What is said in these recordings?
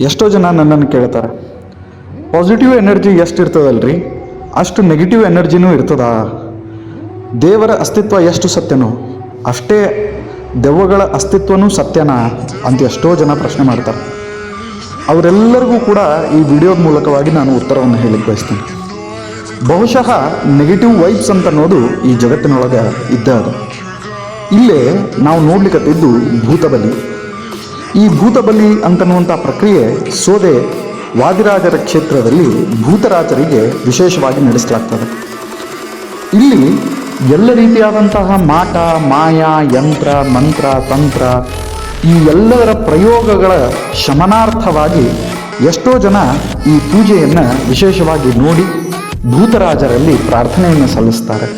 ಎಷ್ಟೋ ಜನ ನನ್ನನ್ನು ಕೇಳ್ತಾರೆ. ಪಾಸಿಟಿವ್ ಎನರ್ಜಿ ಎಷ್ಟು ಇರ್ತದಲ್ರಿ ಅಷ್ಟು ನೆಗೆಟಿವ್ ಎನರ್ಜಿನೂ ಇರ್ತದ? ದೇವರ ಅಸ್ತಿತ್ವ ಎಷ್ಟು ಸತ್ಯನೋ? ಅಷ್ಟೇ ದೆವ್ವಗಳ ಅಸ್ತಿತ್ವನೂ ಸತ್ಯನಾ? ಅಂತ ಎಷ್ಟೋ ಜನ ಪ್ರಶ್ನೆ ಮಾಡ್ತಾರೆ. ಅವರೆಲ್ಲರಿಗೂ ಕೂಡ ಈ ವಿಡಿಯೋದ ಮೂಲಕವಾಗಿ ನಾನು ಉತ್ತರವನ್ನು ಹೇಳಿ ಬಯಸ್ತೀನಿ. ಬಹುಶಃ ನೆಗೆಟಿವ್ ವೈಬ್ಸ್ ಅಂತ ಅನ್ನೋದು ಈ ಜಗತ್ತಿನೊಳಗೆ ಇದ್ದ ಅದು. ಇಲ್ಲೇ ನಾವು ನೋಡ್ಲಿಕ್ಕತ್ತಿದ್ದು ಭೂತಬಲಿ. ಈ ಭೂತಬಲಿ ಅಂತನ್ನುವಂಥ ಪ್ರಕ್ರಿಯೆ ಸೋದೆ ವಾದಿರಾಜರ ಕ್ಷೇತ್ರದಲ್ಲಿ ಭೂತರಾಜರಿಗೆ ವಿಶೇಷವಾಗಿ ನಡೆಸಲಾಗ್ತದೆ. ಇಲ್ಲಿ ಎಲ್ಲ ರೀತಿಯಾದಂತಹ ಮಾಟ, ಮಾಯ, ಯಂತ್ರ, ಮಂತ್ರ, ತಂತ್ರ ಈ ಎಲ್ಲದರ ಪ್ರಯೋಗಗಳ ಶಮನಾರ್ಥವಾಗಿ ಎಷ್ಟೋ ಜನ ಈ ಪೂಜೆಯನ್ನು ವಿಶೇಷವಾಗಿ ನೋಡಿ ಭೂತರಾಜರಲ್ಲಿ ಪ್ರಾರ್ಥನೆಯನ್ನು ಸಲ್ಲಿಸ್ತಾರೆ.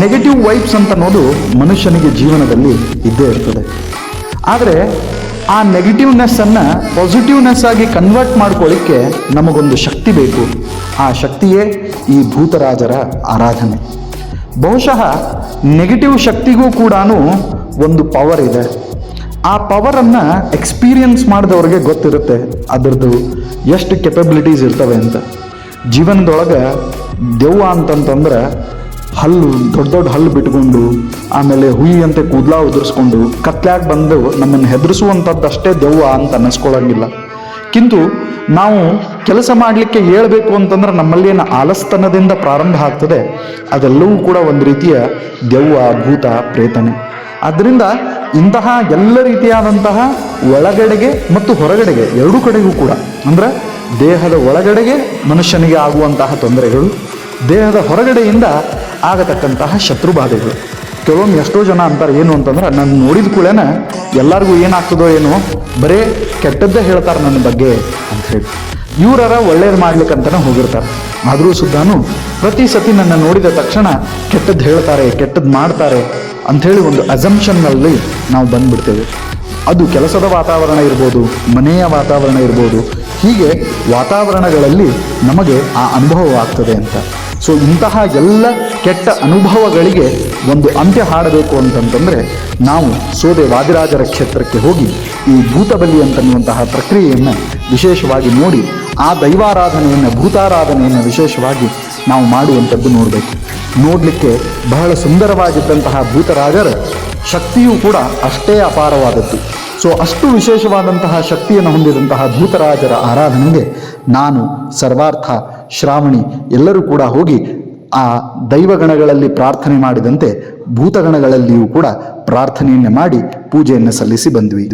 ನೆಗೆಟಿವ್ ವೈಬ್ಸ್ ಅಂತ ಅನ್ನೋದು ಮನುಷ್ಯನಿಗೆ ಜೀವನದಲ್ಲಿ ಇದ್ದೇ ಇರ್ತದೆ. ಆದರೆ ಆ ನೆಗೆಟಿವ್ನೆಸ್ಸನ್ನು ಪಾಸಿಟಿವ್ನೆಸ್ ಆಗಿ ಕನ್ವರ್ಟ್ ಮಾಡ್ಕೊಳ್ಳಿಕ್ಕೆ ನಮಗೊಂದು ಶಕ್ತಿ ಬೇಕು. ಆ ಶಕ್ತಿಯೇ ಈ ಭೂತರಾಜರ ಆರಾಧನೆ. ಬಹುಶಃ ನೆಗೆಟಿವ್ ಶಕ್ತಿಗೂ ಕೂಡ ಒಂದು ಪವರ್ ಇದೆ. ಆ ಪವರನ್ನು ಎಕ್ಸ್ಪೀರಿಯನ್ಸ್ ಮಾಡಿದವ್ರಿಗೆ ಗೊತ್ತಿರುತ್ತೆ. ಅದರದ್ದು ಎಷ್ಟು ಕೆಪಬಿಲಿಟೀಸ್ ಇರ್ತವೆ ಅಂತ. ಜೀವನದೊಳಗೆ ದೆವ್ವ ಅಂತಂತಂದ್ರೆ ಹಲ್ಲು, ದೊಡ್ಡ ದೊಡ್ಡ ಹಲ್ಲು ಬಿಟ್ಕೊಂಡು, ಆಮೇಲೆ ಹುಯಿ ಅಂತೆ ಕೂದಲ ಉದುರಿಸ್ಕೊಂಡು ಕತ್ಲಾಗ ಬಂದು ನಮ್ಮನ್ನು ಹೆದರಿಸುವಂಥದ್ದಷ್ಟೇ ದೆವ್ವ ಅಂತ ಅನ್ನಿಸ್ಕೊಳ್ಳಂಗಿಲ್ಲ ಕಿಂತು ನಾವು ಕೆಲಸ ಮಾಡಲಿಕ್ಕೆ ಹೇಳ್ಬೇಕು ಅಂತಂದ್ರೆ ನಮ್ಮಲ್ಲಿ ಏನು ಆಲಸ್ತನದಿಂದ ಪ್ರಾರಂಭ ಆಗ್ತದೆ. ಅದೆಲ್ಲವೂ ಕೂಡ ಒಂದು ರೀತಿಯ ದೆವ್ವ, ಭೂತ, ಪ್ರೇತನೆ. ಆದ್ದರಿಂದ ಇಂತಹ ಎಲ್ಲ ರೀತಿಯಾದಂತಹ ಒಳಗಡೆಗೆ ಮತ್ತು ಹೊರಗಡೆಗೆ, ಎರಡೂ ಕಡೆಗೂ ಕೂಡ, ಅಂದ್ರೆ ದೇಹದ ಒಳಗಡೆಗೆ ಮನುಷ್ಯನಿಗೆ ಆಗುವಂತಹ ತೊಂದರೆಗಳು, ದೇಹದ ಹೊರಗಡೆಯಿಂದ ಆಗತಕ್ಕಂತಹ ಶತ್ರುಬಾಧೆಗಳು. ಕೆಲವೊಮ್ಮೆ ಎಷ್ಟೋ ಜನ ಅಂತಾರೆ, ಏನು ಅಂತಂದ್ರೆ, ನಾನು ನೋಡಿದ ಕೂಡಲೇ ಎಲ್ಲರಿಗೂ ಏನಾಗ್ತದೋ ಏನೋ, ಬರೇ ಕೆಟ್ಟದ್ದೇ ಹೇಳ್ತಾರೆ ನನ್ನ ಬಗ್ಗೆ ಅಂತ ಹೇಳಿ. ಇವರರ ಒಳ್ಳೇದು ಮಾಡ್ಲಿಕ್ಕಂತನೇ ಹೋಗಿರ್ತಾರೆ. ಆದರೂ ಸುದ್ದಾನು ಪ್ರತಿ ಸತಿ ನನ್ನ ನೋಡಿದ ತಕ್ಷಣ ಕೆಟ್ಟದ್ದು ಹೇಳ್ತಾರೆ ಕೆಟ್ಟದ್ದು ಮಾಡ್ತಾರೆ ಅಂಥೇಳಿ ಒಂದು ಅಸಂಪ್ಷನ್ನಲ್ಲಿ ನಾವು ಬಂದ್ಬಿಡ್ತೇವೆ. ಅದು ಕೆಲಸದ ವಾತಾವರಣ ಇರ್ಬೋದು, ಮನೆಯ ವಾತಾವರಣ ಇರ್ಬೋದು, ಹೀಗೆ ವಾತಾವರಣಗಳಲ್ಲಿ ನಮಗೆ ಆ ಅನುಭವವಾಗ್ತದೆ ಅಂತ. ಸೊ ಇಂತಹ ಎಲ್ಲ ಕೆಟ್ಟ ಅನುಭವಗಳಿಗೆ ಒಂದು ಅಂತ್ಯ ಹಾಡಬೇಕು ಅಂತಂತಂದರೆ ನಾವು ಸೋದೆ ವಾದಿರಾಜರ ಕ್ಷೇತ್ರಕ್ಕೆ ಹೋಗಿ ಈ ಭೂತಬಲಿ ಅಂತನ್ನುವಂತಹ ಪ್ರಕ್ರಿಯೆಯನ್ನು ವಿಶೇಷವಾಗಿ ನೋಡಿ, ಆ ದೈವಾರಾಧನೆಯನ್ನು, ಭೂತಾರಾಧನೆಯನ್ನು ವಿಶೇಷವಾಗಿ ನಾವು ಮಾಡುವಂಥದ್ದು ನೋಡಬೇಕು. ನೋಡಲಿಕ್ಕೆ ಬಹಳ ಸುಂದರವಾಗಿದ್ದಂತಹ ಭೂತರಾಜರ ಶಕ್ತಿಯೂ ಕೂಡ ಅಷ್ಟೇ ಅಪಾರವಾದದ್ದು. ಸೊ ಅಷ್ಟು ವಿಶೇಷವಾದಂತಹ ಶಕ್ತಿಯನ್ನು ಹೊಂದಿದಂತಹ ಭೂತರಾಜರ ಆರಾಧನೆಗೆ ನಾನು ಸರ್ವಾರ್ಥ ಶ್ರಾವಣಿ ಎಲ್ಲರೂ ಕೂಡ ಹೋಗಿ ಆ ದೈವಗಣಗಳಲ್ಲಿ ಪ್ರಾರ್ಥನೆ ಮಾಡಿದಂತೆ ಭೂತಗಣಗಳಲ್ಲಿಯೂ ಕೂಡ ಪ್ರಾರ್ಥನೆಯನ್ನು ಮಾಡಿ ಪೂಜೆಯನ್ನು ಸಲ್ಲಿಸಿ ಬಂದ್ವಿ.